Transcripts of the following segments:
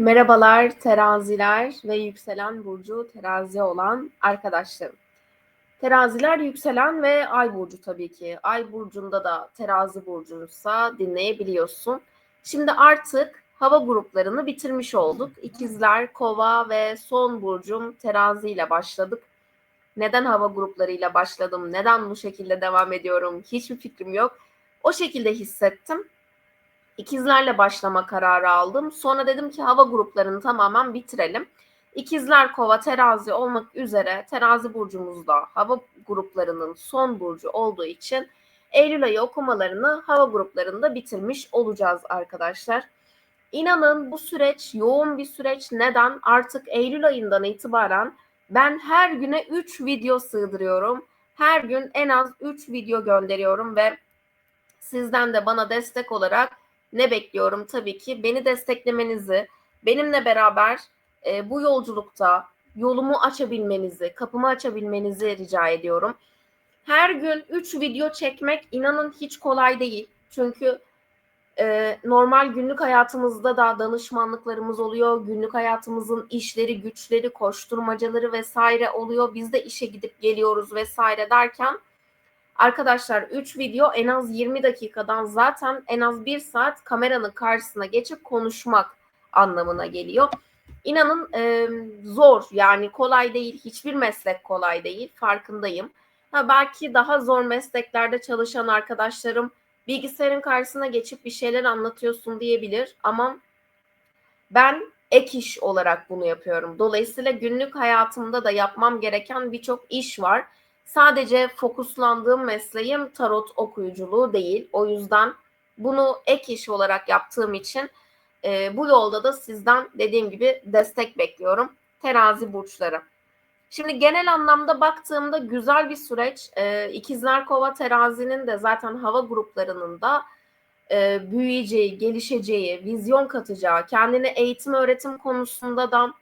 Merhabalar teraziler ve yükselen burcu terazi olan arkadaşlarım. Teraziler yükselen ve ay burcu tabii ki. Ay burcunda da terazi burcunsa dinleyebiliyorsun. Şimdi artık hava gruplarını bitirmiş olduk. İkizler, kova ve son burcum terazi ile başladık. Neden hava gruplarıyla başladım, neden bu şekilde devam ediyorum hiçbir fikrim yok. O şekilde hissettim İkizlerle başlama kararı aldım. Sonra dedim ki hava gruplarını tamamen bitirelim. İkizler, Kova, Terazi olmak üzere Terazi burcumuzda hava gruplarının son burcu olduğu için Eylül ayı okumalarını hava gruplarında bitirmiş olacağız arkadaşlar. İnanın bu süreç yoğun bir süreç. Neden? Artık Eylül ayından itibaren ben her güne 3 video sığdırıyorum. Her gün en az 3 video gönderiyorum ve sizden de bana destek olarak ne bekliyorum? Tabii ki beni desteklemenizi, benimle beraber e, bu yolculukta yolumu açabilmenizi, kapımı açabilmenizi rica ediyorum. Her gün 3 video çekmek inanın hiç kolay değil. Çünkü e, normal günlük hayatımızda da danışmanlıklarımız oluyor. Günlük hayatımızın işleri, güçleri, koşturmacaları vesaire oluyor. Biz de işe gidip geliyoruz vesaire derken Arkadaşlar 3 video en az 20 dakikadan zaten en az 1 saat kameranın karşısına geçip konuşmak anlamına geliyor. İnanın e, zor yani kolay değil. Hiçbir meslek kolay değil. Farkındayım. Ha, belki daha zor mesleklerde çalışan arkadaşlarım bilgisayarın karşısına geçip bir şeyler anlatıyorsun diyebilir ama ben ek iş olarak bunu yapıyorum. Dolayısıyla günlük hayatımda da yapmam gereken birçok iş var sadece fokuslandığım mesleğim tarot okuyuculuğu değil. O yüzden bunu ek iş olarak yaptığım için e, bu yolda da sizden dediğim gibi destek bekliyorum. Terazi burçları. Şimdi genel anlamda baktığımda güzel bir süreç. E, İkizler Kova terazinin de zaten hava gruplarının da e, büyüyeceği, gelişeceği, vizyon katacağı, kendini eğitim öğretim konusunda da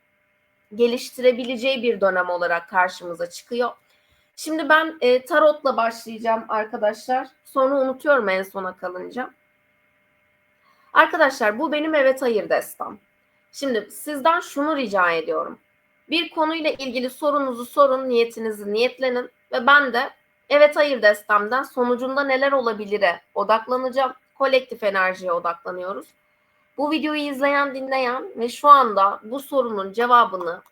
geliştirebileceği bir dönem olarak karşımıza çıkıyor. Şimdi ben e, tarotla başlayacağım arkadaşlar. Sonra unutuyorum en sona kalınca. Arkadaşlar bu benim evet hayır destam. Şimdi sizden şunu rica ediyorum. Bir konuyla ilgili sorunuzu sorun, niyetinizi niyetlenin ve ben de evet hayır destemden sonucunda neler olabilire odaklanacağım. Kolektif enerjiye odaklanıyoruz. Bu videoyu izleyen, dinleyen ve şu anda bu sorunun cevabını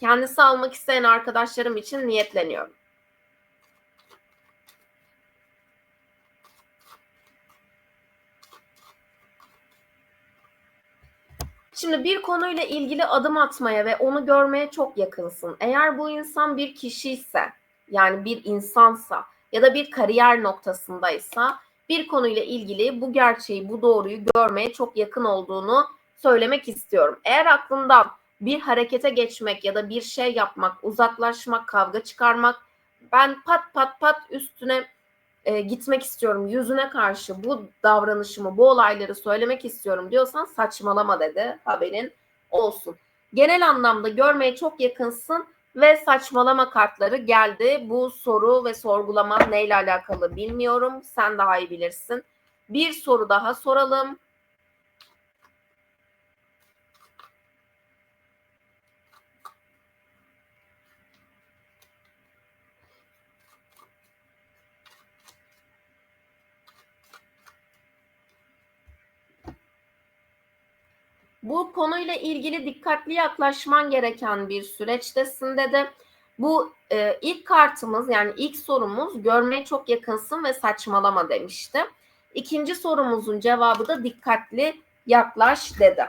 kendisi almak isteyen arkadaşlarım için niyetleniyorum. Şimdi bir konuyla ilgili adım atmaya ve onu görmeye çok yakınsın. Eğer bu insan bir kişi ise, yani bir insansa ya da bir kariyer noktasındaysa bir konuyla ilgili bu gerçeği, bu doğruyu görmeye çok yakın olduğunu söylemek istiyorum. Eğer aklından bir harekete geçmek ya da bir şey yapmak, uzaklaşmak, kavga çıkarmak, ben pat pat pat üstüne e, gitmek istiyorum yüzüne karşı bu davranışımı, bu olayları söylemek istiyorum diyorsan saçmalama dedi haberin olsun. Genel anlamda görmeye çok yakınsın ve saçmalama kartları geldi. Bu soru ve sorgulama neyle alakalı bilmiyorum. Sen daha iyi bilirsin. Bir soru daha soralım. Bu konuyla ilgili dikkatli yaklaşman gereken bir süreçtesinde de bu e, ilk kartımız yani ilk sorumuz görmeye çok yakınsın ve saçmalama demişti. İkinci sorumuzun cevabı da dikkatli yaklaş dedi.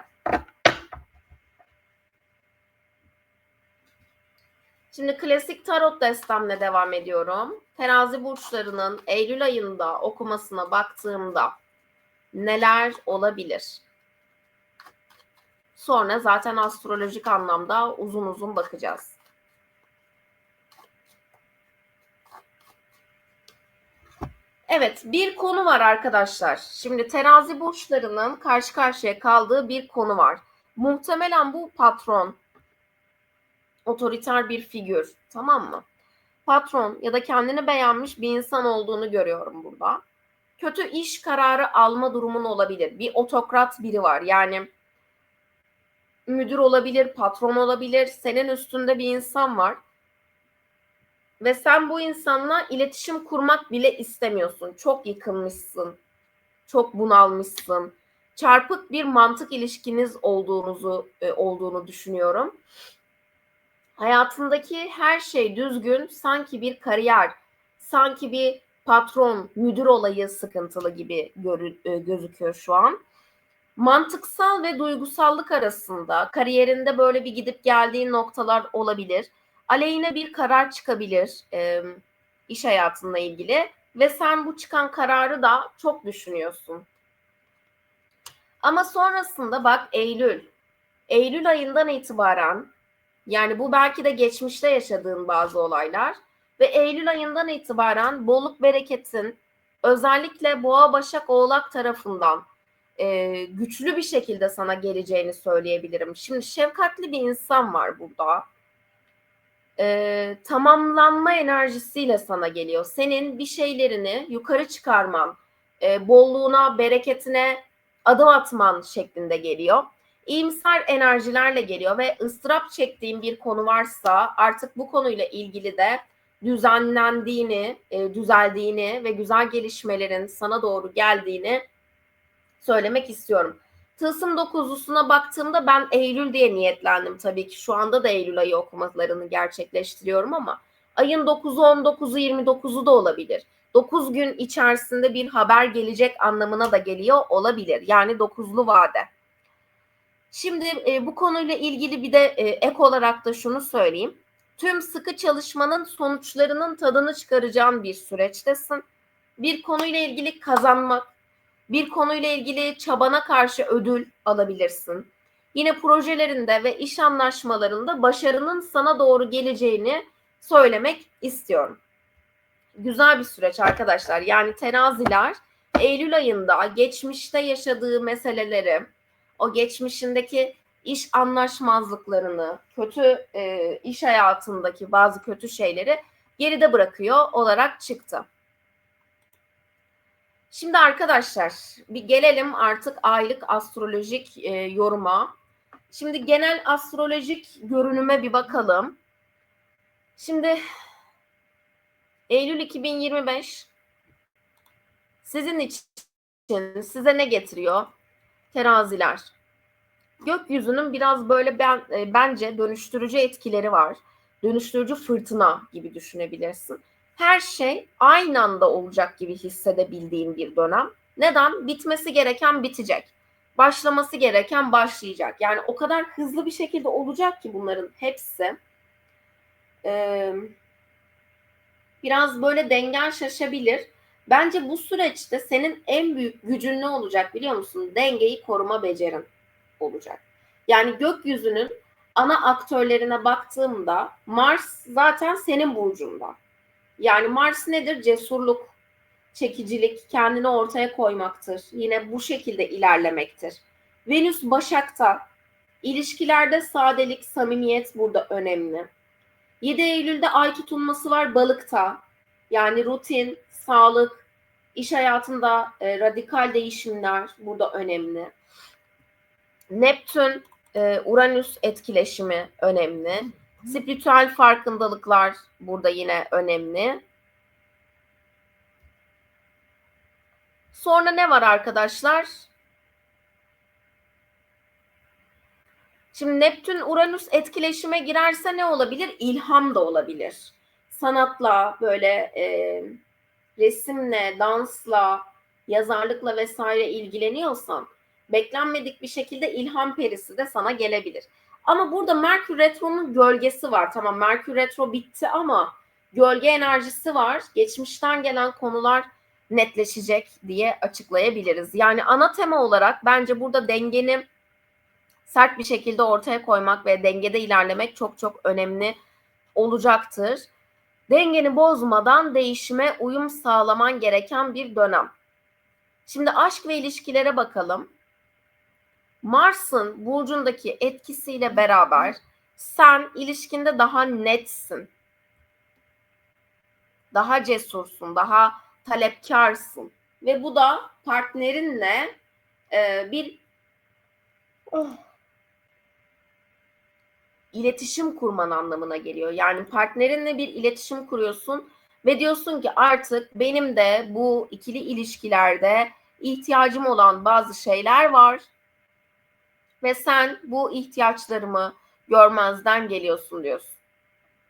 Şimdi klasik tarot destemle devam ediyorum. Terazi burçlarının Eylül ayında okumasına baktığımda neler olabilir? Sonra zaten astrolojik anlamda uzun uzun bakacağız. Evet bir konu var arkadaşlar. Şimdi terazi burçlarının karşı karşıya kaldığı bir konu var. Muhtemelen bu patron, otoriter bir figür tamam mı? Patron ya da kendini beğenmiş bir insan olduğunu görüyorum burada. Kötü iş kararı alma durumun olabilir. Bir otokrat biri var yani müdür olabilir, patron olabilir, senin üstünde bir insan var. Ve sen bu insanla iletişim kurmak bile istemiyorsun. Çok yıkılmışsın. Çok bunalmışsın. Çarpık bir mantık ilişkiniz olduğunuzu e, olduğunu düşünüyorum. Hayatındaki her şey düzgün, sanki bir kariyer, sanki bir patron, müdür olayı sıkıntılı gibi görü, e, gözüküyor şu an. Mantıksal ve duygusallık arasında kariyerinde böyle bir gidip geldiğin noktalar olabilir. Aleyhine bir karar çıkabilir e, iş hayatınla ilgili ve sen bu çıkan kararı da çok düşünüyorsun. Ama sonrasında bak Eylül, Eylül ayından itibaren yani bu belki de geçmişte yaşadığın bazı olaylar ve Eylül ayından itibaren bolluk bereketin özellikle Boğa Başak Oğlak tarafından e, güçlü bir şekilde sana geleceğini söyleyebilirim. Şimdi şefkatli bir insan var burada. E, tamamlanma enerjisiyle sana geliyor. Senin bir şeylerini yukarı çıkarman, e, bolluğuna, bereketine adım atman şeklinde geliyor. İyimser enerjilerle geliyor ve ıstırap çektiğin bir konu varsa artık bu konuyla ilgili de düzenlendiğini, e, düzeldiğini ve güzel gelişmelerin sana doğru geldiğini söylemek istiyorum. Tılsım dokuzlusuna baktığımda ben Eylül diye niyetlendim tabii ki. Şu anda da Eylül ayı okumalarını gerçekleştiriyorum ama ayın 9'u, 19'u, 29'u da olabilir. 9 gün içerisinde bir haber gelecek anlamına da geliyor olabilir. Yani 9'lu vade. Şimdi e, bu konuyla ilgili bir de e, ek olarak da şunu söyleyeyim. Tüm sıkı çalışmanın sonuçlarının tadını çıkaracağın bir süreçtesin. Bir konuyla ilgili kazanmak, bir konuyla ilgili çabana karşı ödül alabilirsin. Yine projelerinde ve iş anlaşmalarında başarının sana doğru geleceğini söylemek istiyorum. Güzel bir süreç arkadaşlar. Yani teraziler Eylül ayında geçmişte yaşadığı meseleleri, o geçmişindeki iş anlaşmazlıklarını, kötü e, iş hayatındaki bazı kötü şeyleri geride bırakıyor olarak çıktı. Şimdi arkadaşlar bir gelelim artık aylık astrolojik e, yoruma. Şimdi genel astrolojik görünüme bir bakalım. Şimdi Eylül 2025 sizin için size ne getiriyor? Teraziler. Gökyüzünün biraz böyle ben e, bence dönüştürücü etkileri var. Dönüştürücü fırtına gibi düşünebilirsin her şey aynı anda olacak gibi hissedebildiğim bir dönem. Neden? Bitmesi gereken bitecek. Başlaması gereken başlayacak. Yani o kadar hızlı bir şekilde olacak ki bunların hepsi. Ee, biraz böyle dengen şaşabilir. Bence bu süreçte senin en büyük gücün ne olacak biliyor musun? Dengeyi koruma becerin olacak. Yani gökyüzünün ana aktörlerine baktığımda Mars zaten senin burcunda. Yani Mars nedir? Cesurluk, çekicilik, kendini ortaya koymaktır. Yine bu şekilde ilerlemektir. Venüs Başak'ta, ilişkilerde sadelik, samimiyet burada önemli. 7 Eylül'de ay tutulması var balıkta. Yani rutin, sağlık, iş hayatında e, radikal değişimler burada önemli. Neptün, e, Uranüs etkileşimi önemli. Spiritüel farkındalıklar burada yine önemli. Sonra ne var arkadaşlar? Şimdi Neptün Uranüs etkileşime girerse ne olabilir? İlham da olabilir. Sanatla böyle e, resimle, dansla, yazarlıkla vesaire ilgileniyorsan beklenmedik bir şekilde ilham perisi de sana gelebilir. Ama burada Merkür Retro'nun gölgesi var. Tamam Merkür Retro bitti ama gölge enerjisi var. Geçmişten gelen konular netleşecek diye açıklayabiliriz. Yani ana tema olarak bence burada dengeni sert bir şekilde ortaya koymak ve dengede ilerlemek çok çok önemli olacaktır. Dengeni bozmadan değişime uyum sağlaman gereken bir dönem. Şimdi aşk ve ilişkilere bakalım. Mars'ın burcundaki etkisiyle beraber sen ilişkinde daha netsin. Daha cesursun, daha talepkarsın. Ve bu da partnerinle e, bir oh, iletişim kurman anlamına geliyor. Yani partnerinle bir iletişim kuruyorsun ve diyorsun ki artık benim de bu ikili ilişkilerde ihtiyacım olan bazı şeyler var ve sen bu ihtiyaçlarımı görmezden geliyorsun diyorsun.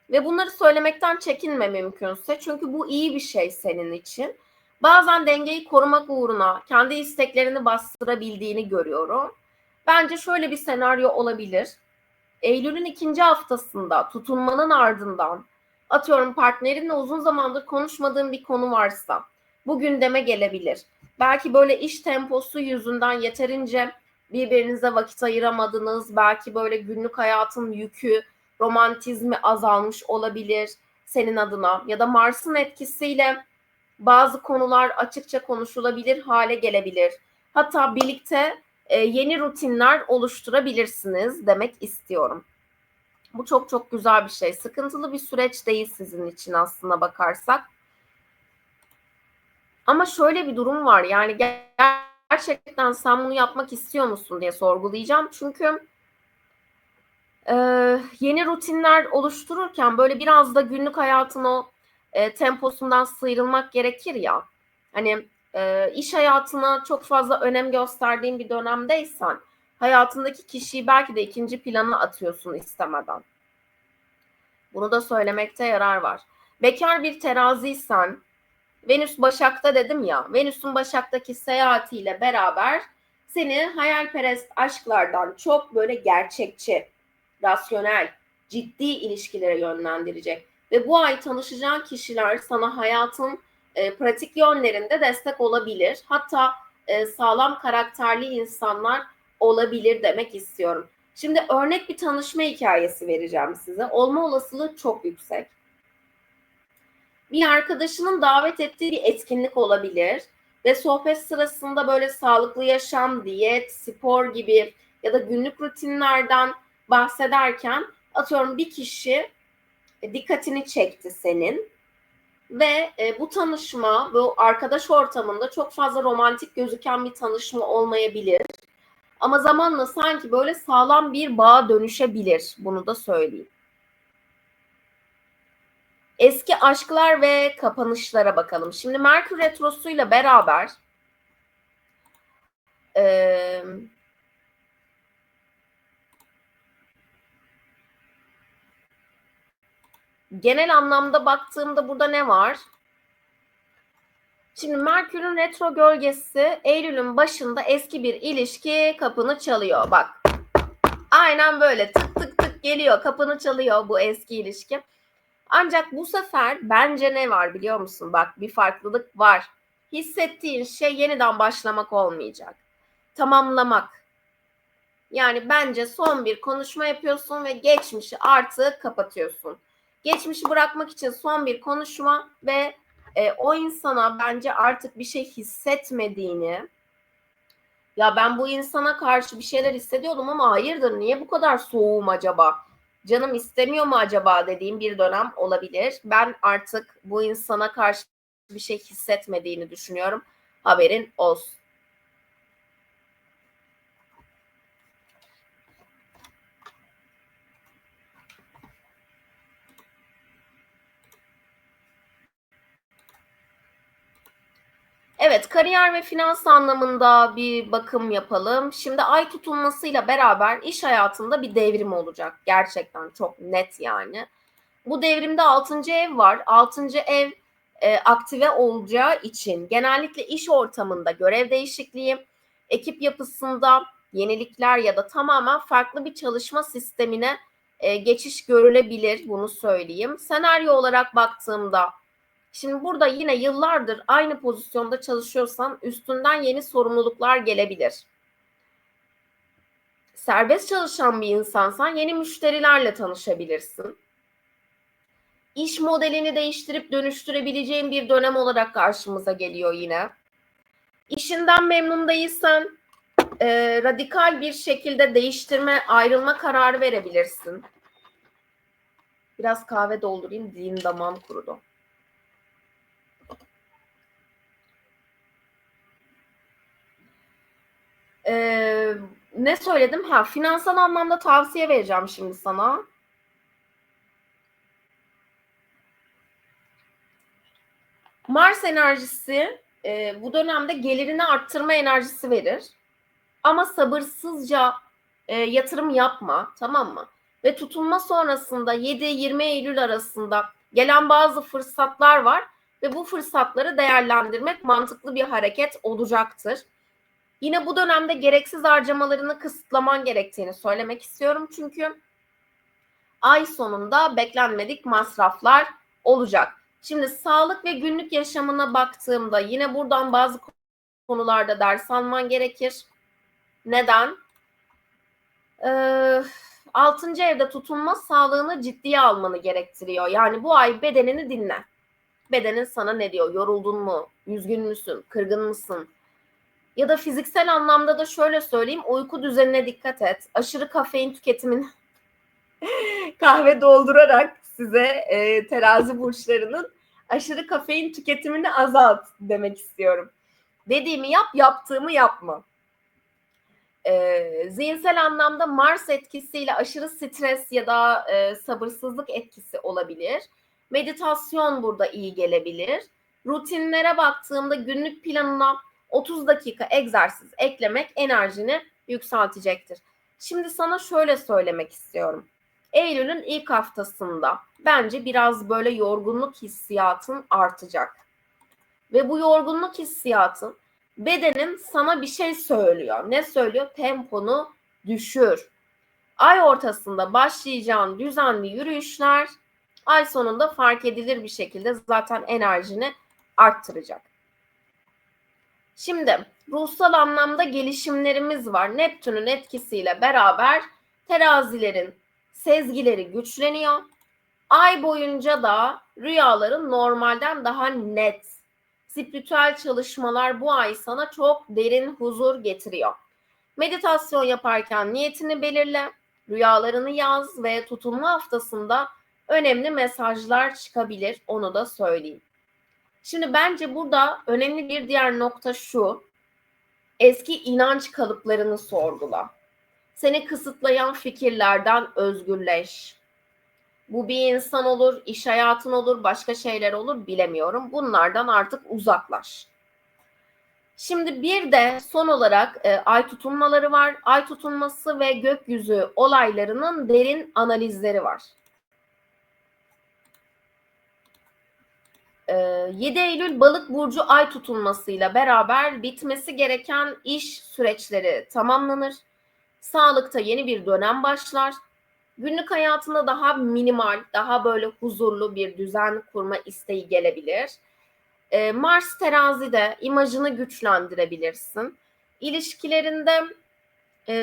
Ve bunları söylemekten çekinme mümkünse çünkü bu iyi bir şey senin için. Bazen dengeyi korumak uğruna kendi isteklerini bastırabildiğini görüyorum. Bence şöyle bir senaryo olabilir. Eylül'ün ikinci haftasında tutunmanın ardından atıyorum partnerinle uzun zamandır konuşmadığın bir konu varsa bu gündeme gelebilir. Belki böyle iş temposu yüzünden yeterince birbirinize vakit ayıramadınız. Belki böyle günlük hayatın yükü, romantizmi azalmış olabilir senin adına ya da Mars'ın etkisiyle bazı konular açıkça konuşulabilir hale gelebilir. Hatta birlikte e, yeni rutinler oluşturabilirsiniz demek istiyorum. Bu çok çok güzel bir şey. Sıkıntılı bir süreç değil sizin için aslına bakarsak. Ama şöyle bir durum var. Yani gerçekten sen bunu yapmak istiyor musun diye sorgulayacağım. Çünkü e, yeni rutinler oluştururken böyle biraz da günlük hayatın o e, temposundan sıyrılmak gerekir ya. Hani e, iş hayatına çok fazla önem gösterdiğin bir dönemdeysen hayatındaki kişiyi belki de ikinci plana atıyorsun istemeden. Bunu da söylemekte yarar var. Bekar bir teraziysen Venüs Başak'ta dedim ya. Venüs'ün Başak'taki seyahatiyle beraber seni hayalperest aşklardan çok böyle gerçekçi, rasyonel, ciddi ilişkilere yönlendirecek. Ve bu ay tanışacağın kişiler sana hayatın e, pratik yönlerinde destek olabilir. Hatta e, sağlam karakterli insanlar olabilir demek istiyorum. Şimdi örnek bir tanışma hikayesi vereceğim size. Olma olasılığı çok yüksek. Bir arkadaşının davet ettiği bir etkinlik olabilir ve sohbet sırasında böyle sağlıklı yaşam, diyet, spor gibi ya da günlük rutinlerden bahsederken atıyorum bir kişi e, dikkatini çekti senin ve e, bu tanışma bu arkadaş ortamında çok fazla romantik gözüken bir tanışma olmayabilir. Ama zamanla sanki böyle sağlam bir bağa dönüşebilir. Bunu da söyleyeyim. Eski aşklar ve kapanışlara bakalım. Şimdi Merkür Retrosu'yla beraber e, genel anlamda baktığımda burada ne var? Şimdi Merkür'ün retro gölgesi Eylül'ün başında eski bir ilişki kapını çalıyor. Bak. Aynen böyle tık tık tık geliyor. Kapını çalıyor bu eski ilişki. Ancak bu sefer bence ne var biliyor musun? Bak bir farklılık var. Hissettiğin şey yeniden başlamak olmayacak. Tamamlamak. Yani bence son bir konuşma yapıyorsun ve geçmişi artık kapatıyorsun. Geçmişi bırakmak için son bir konuşma ve e, o insana bence artık bir şey hissetmediğini ya ben bu insana karşı bir şeyler hissediyordum ama hayırdır niye bu kadar soğuğum acaba? Canım istemiyor mu acaba dediğim bir dönem olabilir. Ben artık bu insana karşı bir şey hissetmediğini düşünüyorum. Haberin olsun. Evet, kariyer ve finans anlamında bir bakım yapalım. Şimdi ay tutulmasıyla beraber iş hayatında bir devrim olacak. Gerçekten çok net yani. Bu devrimde 6. ev var. 6. ev e, aktive olacağı için genellikle iş ortamında görev değişikliği, ekip yapısında yenilikler ya da tamamen farklı bir çalışma sistemine e, geçiş görülebilir. Bunu söyleyeyim. Senaryo olarak baktığımda Şimdi burada yine yıllardır aynı pozisyonda çalışıyorsan üstünden yeni sorumluluklar gelebilir. Serbest çalışan bir insansan yeni müşterilerle tanışabilirsin. İş modelini değiştirip dönüştürebileceğin bir dönem olarak karşımıza geliyor yine. İşinden memnun değilsen e, radikal bir şekilde değiştirme, ayrılma kararı verebilirsin. Biraz kahve doldurayım, dilim damağım kurudu. Ee, ne söyledim? Ha, finansal anlamda tavsiye vereceğim şimdi sana. Mars enerjisi e, bu dönemde gelirini arttırma enerjisi verir. Ama sabırsızca e, yatırım yapma tamam mı? Ve tutulma sonrasında 7-20 Eylül arasında gelen bazı fırsatlar var ve bu fırsatları değerlendirmek mantıklı bir hareket olacaktır. Yine bu dönemde gereksiz harcamalarını kısıtlaman gerektiğini söylemek istiyorum. Çünkü ay sonunda beklenmedik masraflar olacak. Şimdi sağlık ve günlük yaşamına baktığımda yine buradan bazı konularda ders alman gerekir. Neden? Ee, 6. evde tutunma sağlığını ciddiye almanı gerektiriyor. Yani bu ay bedenini dinle. Bedenin sana ne diyor? Yoruldun mu? Üzgün müsün? Kırgın mısın? Ya da fiziksel anlamda da şöyle söyleyeyim. Uyku düzenine dikkat et. Aşırı kafein tüketimin kahve doldurarak size e, terazi burçlarının aşırı kafein tüketimini azalt demek istiyorum. Dediğimi yap, yaptığımı yapma. E, zihinsel anlamda Mars etkisiyle aşırı stres ya da e, sabırsızlık etkisi olabilir. Meditasyon burada iyi gelebilir. Rutinlere baktığımda günlük planına 30 dakika egzersiz eklemek enerjini yükseltecektir. Şimdi sana şöyle söylemek istiyorum. Eylül'ün ilk haftasında bence biraz böyle yorgunluk hissiyatın artacak. Ve bu yorgunluk hissiyatın bedenin sana bir şey söylüyor. Ne söylüyor? Temponu düşür. Ay ortasında başlayacağın düzenli yürüyüşler ay sonunda fark edilir bir şekilde zaten enerjini arttıracak. Şimdi ruhsal anlamda gelişimlerimiz var. Neptün'ün etkisiyle beraber terazilerin sezgileri güçleniyor. Ay boyunca da rüyaların normalden daha net. Spiritüel çalışmalar bu ay sana çok derin huzur getiriyor. Meditasyon yaparken niyetini belirle, rüyalarını yaz ve tutulma haftasında önemli mesajlar çıkabilir onu da söyleyeyim. Şimdi bence burada önemli bir diğer nokta şu. Eski inanç kalıplarını sorgula. Seni kısıtlayan fikirlerden özgürleş. Bu bir insan olur, iş hayatın olur, başka şeyler olur bilemiyorum. Bunlardan artık uzaklaş. Şimdi bir de son olarak e, ay tutunmaları var. Ay tutunması ve gökyüzü olaylarının derin analizleri var. 7 Eylül balık burcu ay tutulmasıyla beraber bitmesi gereken iş süreçleri tamamlanır. Sağlıkta yeni bir dönem başlar. Günlük hayatında daha minimal, daha böyle huzurlu bir düzen kurma isteği gelebilir. Mars terazide imajını güçlendirebilirsin. İlişkilerinde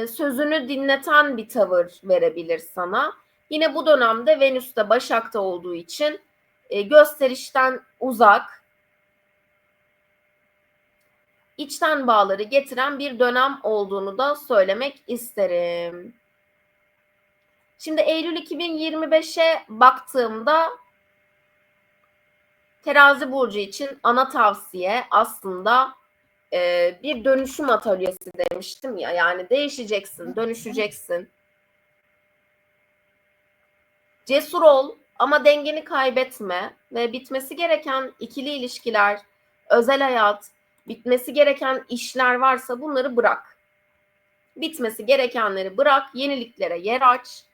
sözünü dinleten bir tavır verebilir sana. Yine bu dönemde Venüs de Başak'ta olduğu için e, gösterişten uzak, içten bağları getiren bir dönem olduğunu da söylemek isterim. Şimdi Eylül 2025'e baktığımda Terazi burcu için ana tavsiye aslında e, bir dönüşüm atölyesi demiştim ya. Yani değişeceksin, dönüşeceksin. Cesur ol, ama dengeni kaybetme ve bitmesi gereken ikili ilişkiler, özel hayat, bitmesi gereken işler varsa bunları bırak. Bitmesi gerekenleri bırak, yeniliklere yer aç.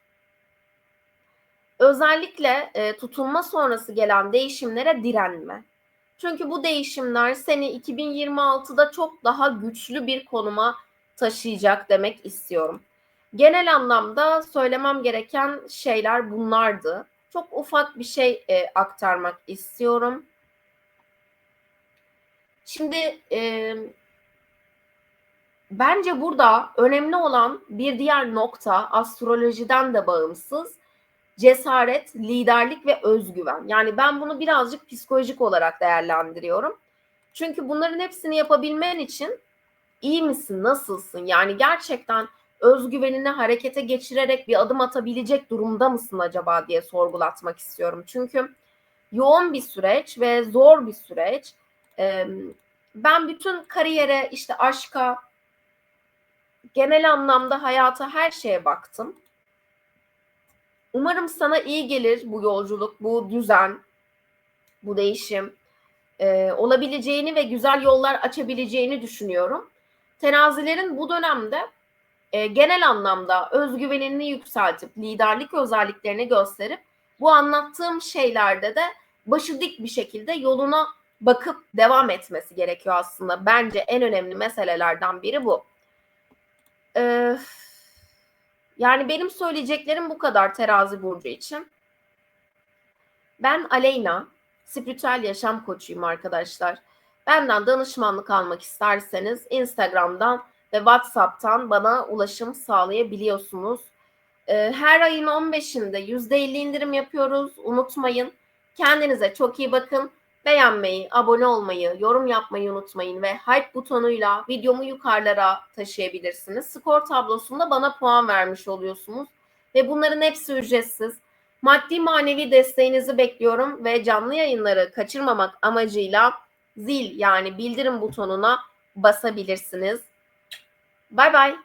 Özellikle e, tutulma sonrası gelen değişimlere direnme. Çünkü bu değişimler seni 2026'da çok daha güçlü bir konuma taşıyacak demek istiyorum. Genel anlamda söylemem gereken şeyler bunlardı çok ufak bir şey e, aktarmak istiyorum. Şimdi e, bence burada önemli olan bir diğer nokta astrolojiden de bağımsız cesaret, liderlik ve özgüven. Yani ben bunu birazcık psikolojik olarak değerlendiriyorum. Çünkü bunların hepsini yapabilmen için iyi misin, nasılsın? Yani gerçekten özgüvenini harekete geçirerek bir adım atabilecek durumda mısın acaba diye sorgulatmak istiyorum. Çünkü yoğun bir süreç ve zor bir süreç. Ben bütün kariyere, işte aşka, genel anlamda hayata her şeye baktım. Umarım sana iyi gelir bu yolculuk, bu düzen, bu değişim. e, olabileceğini ve güzel yollar açabileceğini düşünüyorum. Terazilerin bu dönemde e, genel anlamda özgüvenini yükseltip liderlik özelliklerini gösterip bu anlattığım şeylerde de başı dik bir şekilde yoluna bakıp devam etmesi gerekiyor aslında. Bence en önemli meselelerden biri bu. Ee, yani benim söyleyeceklerim bu kadar terazi burcu için. Ben Aleyna, spiritüel yaşam koçuyum arkadaşlar. Benden danışmanlık almak isterseniz Instagram'dan ve WhatsApp'tan bana ulaşım sağlayabiliyorsunuz. Ee, her ayın 15'inde %50 indirim yapıyoruz. Unutmayın. Kendinize çok iyi bakın. Beğenmeyi, abone olmayı, yorum yapmayı unutmayın ve hype butonuyla videomu yukarılara taşıyabilirsiniz. Skor tablosunda bana puan vermiş oluyorsunuz ve bunların hepsi ücretsiz. Maddi manevi desteğinizi bekliyorum ve canlı yayınları kaçırmamak amacıyla zil yani bildirim butonuna basabilirsiniz. Bye bye.